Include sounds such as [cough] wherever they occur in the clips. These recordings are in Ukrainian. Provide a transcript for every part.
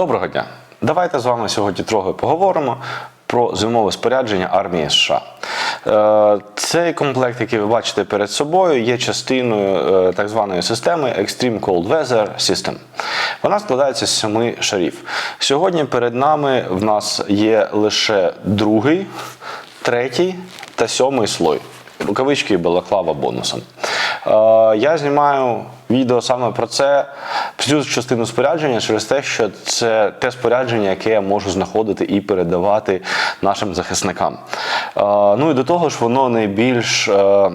Доброго дня! Давайте з вами сьогодні трохи поговоримо про зимове спорядження армії США. Е, Цей комплект, який ви бачите перед собою, є частиною е, так званої системи Extreme Cold Weather System. Вона складається з семи шарів. Сьогодні перед нами в нас є лише другий, третій та сьомий слой. Рукавички і балаклава бонусом. Е, Я знімаю відео саме про це, цю частину спорядження через те, що це те спорядження, яке я можу знаходити і передавати нашим захисникам. Е, Ну і до того ж, воно найбільш е,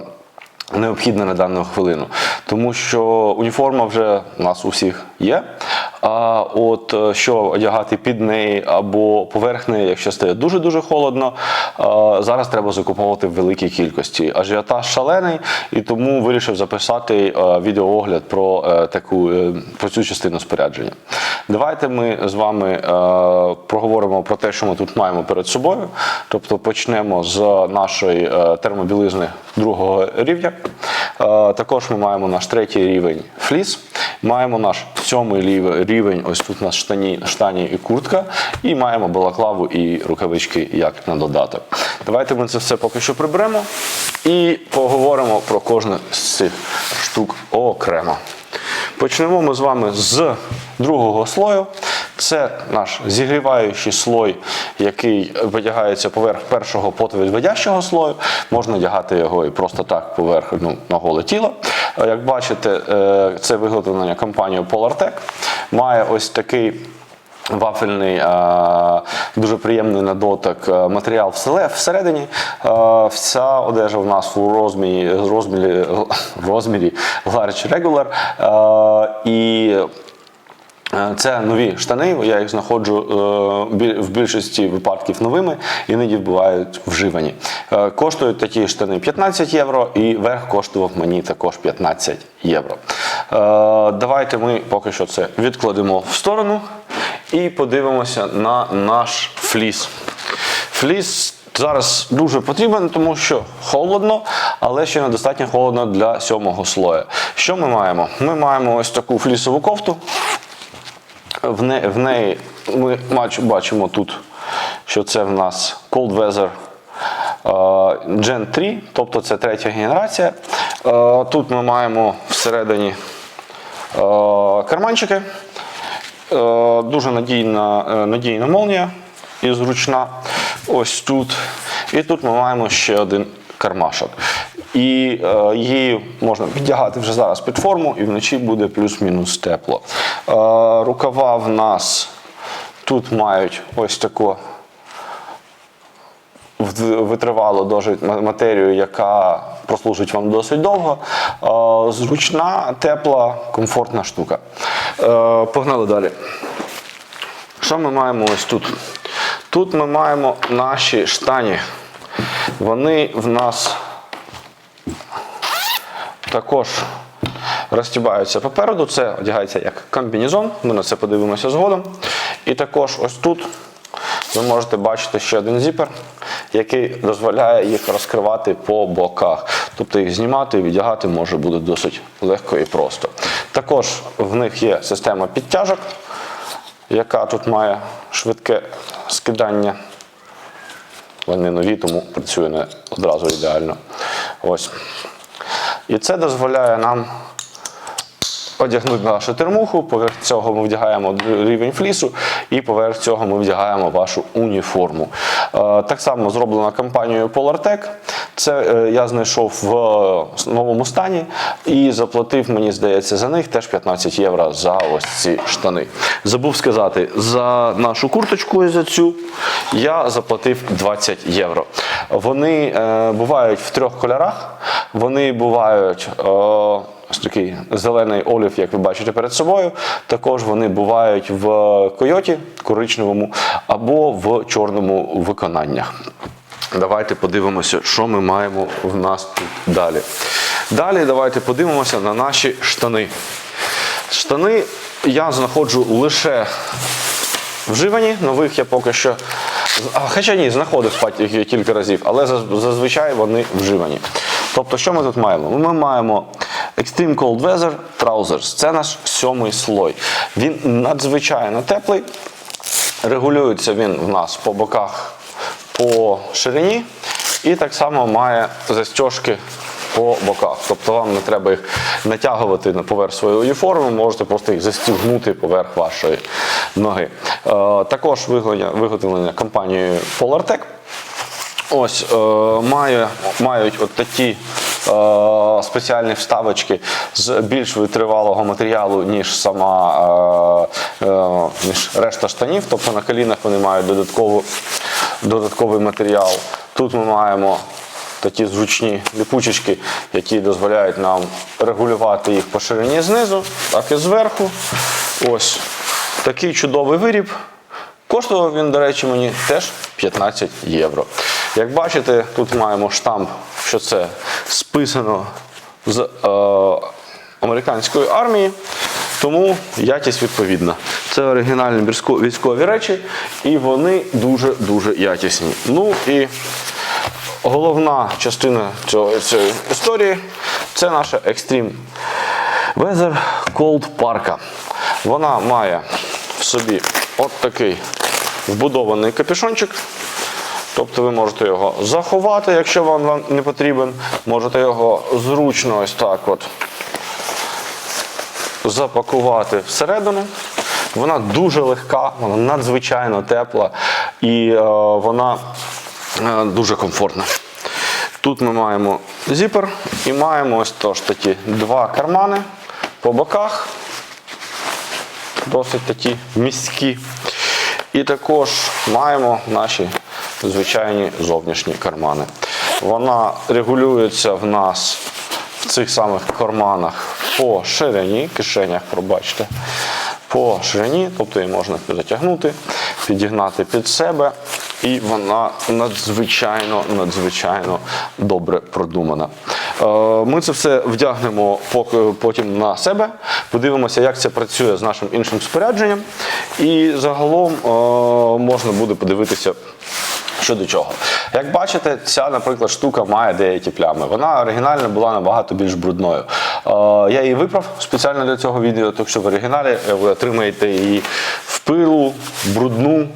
необхідне на дану хвилину, тому що уніформа вже у нас у всіх є. А от е, що одягати під неї або поверх неї, якщо стає дуже дуже холодно, е, зараз треба закуповувати в великій кількості. Ажіотаж шалений, і тому вирішив записати е, відеоогляд про таку про цю частину спорядження. Давайте ми з вами проговоримо про те, що ми тут маємо перед собою. Тобто почнемо з нашої термобілизни другого рівня. Також ми маємо наш третій рівень фліс. Маємо наш сьомий рівень, ось тут у нас штані, штані і куртка, і маємо балаклаву і рукавички як на додаток. Давайте ми це все поки що приберемо і поговоримо про кожну з цих штук окремо. Почнемо ми з вами з другого слою. Це наш зігріваючий слой, який видягається поверх першого потовідводящого слою. Можна одягати його і просто так поверх ну, на голе тіло. Е, Як бачите, е, це виготовлення компанією Polartec. Має ось такий Вафельний, е, дуже приємний на дотик матеріал всередині. Вся одежа в нас у розмірі, розмірі, [laughs] розмірі Large Regular. І це нові штани. Я їх знаходжу е, в більшості випадків новими, іноді бувають вживані. Е, Коштують такі штани 15 євро, і верх коштував мені також 15 євро. Е, Давайте ми поки що це відкладемо в сторону і подивимося на наш фліс. Фліс зараз дуже потрібен, тому що холодно, але ще недостатньо холодно для сьомого слоя. Що ми маємо? Ми маємо ось таку флісову кофту. В, не, в неї ми бачимо тут, що це в нас Cold Weather е, Gen 3, тобто це третя генерація. Е, Тут ми маємо всередині е, карманчики. Дуже надійна, надійна молнія і зручна. Ось тут. І тут ми маємо ще один кармашок. І е, її можна піддягати вже зараз під форму, і вночі буде плюс-мінус тепло. Е, рукава в нас тут мають ось таку в- витривалу досить матерію, яка прослужить вам досить довго. Е, Зручна, тепла, комфортна штука. Е, Погнали далі. Що ми маємо ось тут? Тут ми маємо наші штані. Вони в нас також розтібаються попереду. Це одягається як комбінезон. Ми на це подивимося згодом. І також ось тут ви можете бачити ще один зіпер, який дозволяє їх розкривати по боках. Тобто їх знімати і віддягати може бути досить легко і просто. Також в них є система підтяжок, яка тут має швидке скидання. Вони нові, тому працює не одразу ідеально. Ось. І це дозволяє нам одягнути нашу термуху, поверх цього ми вдягаємо рівень флісу, і поверх цього ми вдягаємо вашу уніформу. Е, Так само зроблена компанією Polartec. Це е, я знайшов в е, новому стані і заплатив, мені здається, за них теж 15 євро за ось ці штани. Забув сказати, за нашу курточку і за цю я заплатив 20 євро. Вони е, бувають в трьох кольорах. Вони бувають. Е, Ось такий зелений олів, як ви бачите перед собою. Також вони бувають в койоті коричневому або в чорному виконаннях. Давайте подивимося, що ми маємо в нас тут далі. Далі давайте подивимося на наші штани. Штани я знаходжу лише вживані, нових я поки що. Хоча ні, знаходив кілька разів, але зазвичай вони вживані. Тобто, що ми тут маємо? Ми маємо Extreme Cold Weather Trousers. Це наш сьомий слой. Він надзвичайно теплий. Регулюється він в нас по боках по ширині, і так само має застіжки по боках. Тобто вам не треба їх натягувати на поверх своєї уніформи, можете просто їх застігнути поверх вашої ноги. Е, також виготовлення компанією PolarTec. Ось е, має, мають от такі е, спеціальні вставочки з більш витривалого матеріалу, ніж сама е, е, ніж решта штанів. Тобто на колінах вони мають додаткову, додатковий матеріал. Тут ми маємо такі зручні ліпучечки, які дозволяють нам регулювати їх по ширині знизу, так і зверху. Ось такий чудовий виріб. Коштував він, до речі, мені теж 15 євро. Як бачите, тут маємо штамп, що це списано з е, американської армії, тому якість відповідна. Це оригінальні військові речі, і вони дуже-дуже якісні. Ну і головна частина цього, цієї історії це наша Extreme Weather Cold Parka. Вона має в собі от такий вбудований капюшончик. Тобто ви можете його заховати, якщо вам, вам не потрібен. Можете його зручно ось так от запакувати всередину. Вона дуже легка, вона надзвичайно тепла і е, вона е, дуже комфортна. Тут ми маємо зіпер і маємо ось тож такі два кармани по боках, досить такі міські. І також маємо наші звичайні зовнішні кармани. Вона регулюється в нас цих самих карманах по ширині, кишенях, пробачте, по ширині, тобто її можна затягнути, підігнати під себе, і вона надзвичайно, надзвичайно добре продумана. Е, Ми це все вдягнемо потім на себе, подивимося, як це працює з нашим іншим спорядженням, і загалом е, можна буде подивитися. Що до чого. Як бачите, ця, наприклад, штука має деякі плями. Вона оригінально була набагато більш брудною. Е, я її виправ спеціально для цього відео, так що в оригіналі е, ви отримаєте її в пилу, брудну,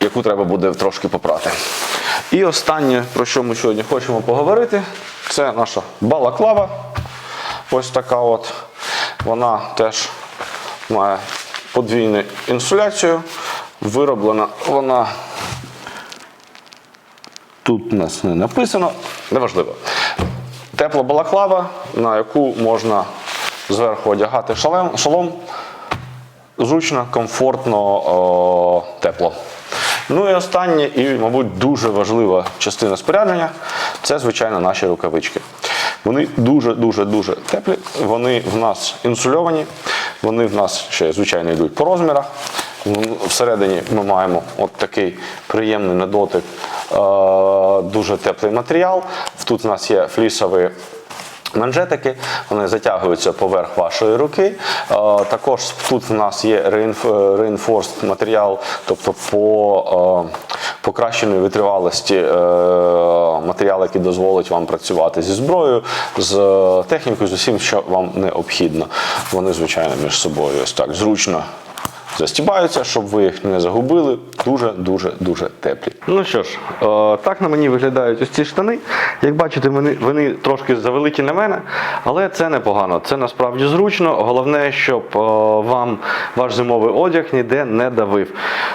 яку треба буде трошки попрати. І останнє, про що ми сьогодні хочемо поговорити, це наша балаклава. Ось така от. Вона теж має подвійну інсуляцію. Вироблена вона Тут у нас не написано, неважливо. Тепла балаклава, на яку можна зверху одягати шалем, шолом. Зручно, комфортно, о, тепло. Ну і останнє, і, мабуть, дуже важлива частина спорядження це, звичайно, наші рукавички. Вони дуже-дуже дуже теплі, вони в нас інсульовані, вони в нас ще, звичайно, йдуть по розмірах. Всередині ми маємо от такий приємний на дотик, е, дуже теплий матеріал. Тут у нас є флісові манжетики, вони затягуються поверх вашої руки. Е, Також тут в нас є е, reinforced матеріал, тобто по покращеної витривалості матеріал, який дозволить вам працювати зі зброєю, з технікою, з усім, що вам необхідно. Вони, звичайно, між собою ось так зручно застібаються, щоб ви їх не загубили. Дуже дуже теплі. Ну що ж, е, так на мені виглядають ось ці штани. Як бачите, вони, трошки завеликі на мене, але це непогано. Це насправді зручно. Головне, щоб е, вам ваш зимовий одяг ніде не давив.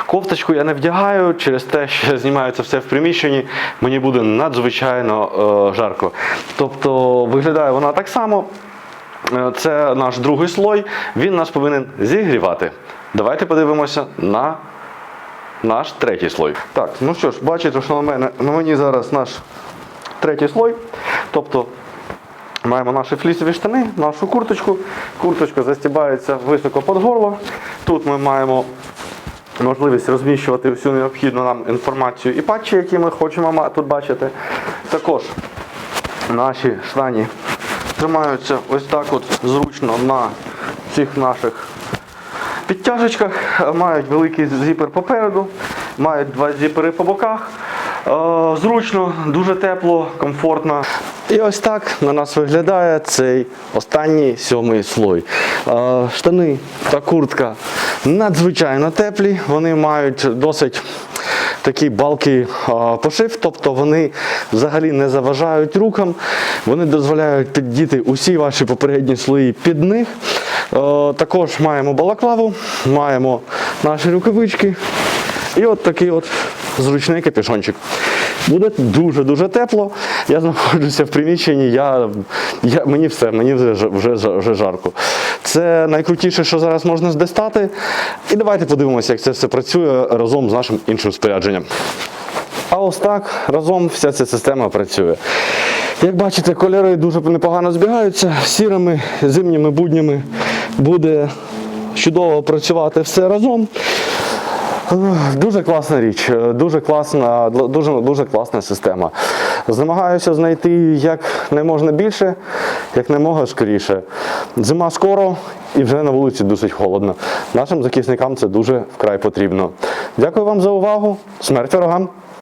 Кофточку я не вдягаю через те, що знімаю це все в приміщенні. Мені буде надзвичайно е, жарко. Тобто виглядає вона так само. Це наш другий слой. Він нас повинен зігрівати. Давайте подивимося на наш третій слой. Так, ну що ж, бачите, що на мене на мені зараз наш третій слой. Тобто маємо наші флісові штани, нашу курточку. Курточка застібається високо під горло. Тут ми маємо можливість розміщувати всю необхідну нам інформацію і патчі, які ми хочемо тут бачити. Також наші штані тримаються ось так от зручно на цих наших підтяжечках, мають великий зіпер попереду, мають два зіпери по боках. Е, Зручно, дуже тепло, комфортно. І ось так на нас виглядає цей останній сьомий слой. Е, Штани та куртка надзвичайно теплі, вони мають досить такий балкий пошив, тобто вони взагалі не заважають рукам, вони дозволяють піддіти усі ваші попередні слої під них. Е, також маємо балаклаву, маємо наші рукавички і от такий от зручний капюшончик. Буде дуже-дуже тепло. Я знаходжуся в приміщенні, я, я, мені все, мені вже, вже, вже жарко. Це найкрутіше, що зараз можна здостати. І давайте подивимося, як це все працює разом з нашим іншим спорядженням. А ось так разом вся ця система працює. Як бачите, кольори дуже непогано збігаються. Сірими зимніми буднями буде чудово працювати все разом. Дуже класна річ, дуже класна, дуже, дуже класна система. Намагаюся знайти як не можна більше, як не можна скоріше. Зима скоро і вже на вулиці досить холодно. Нашим захисникам це дуже вкрай потрібно. Дякую вам за увагу. Смерть ворогам!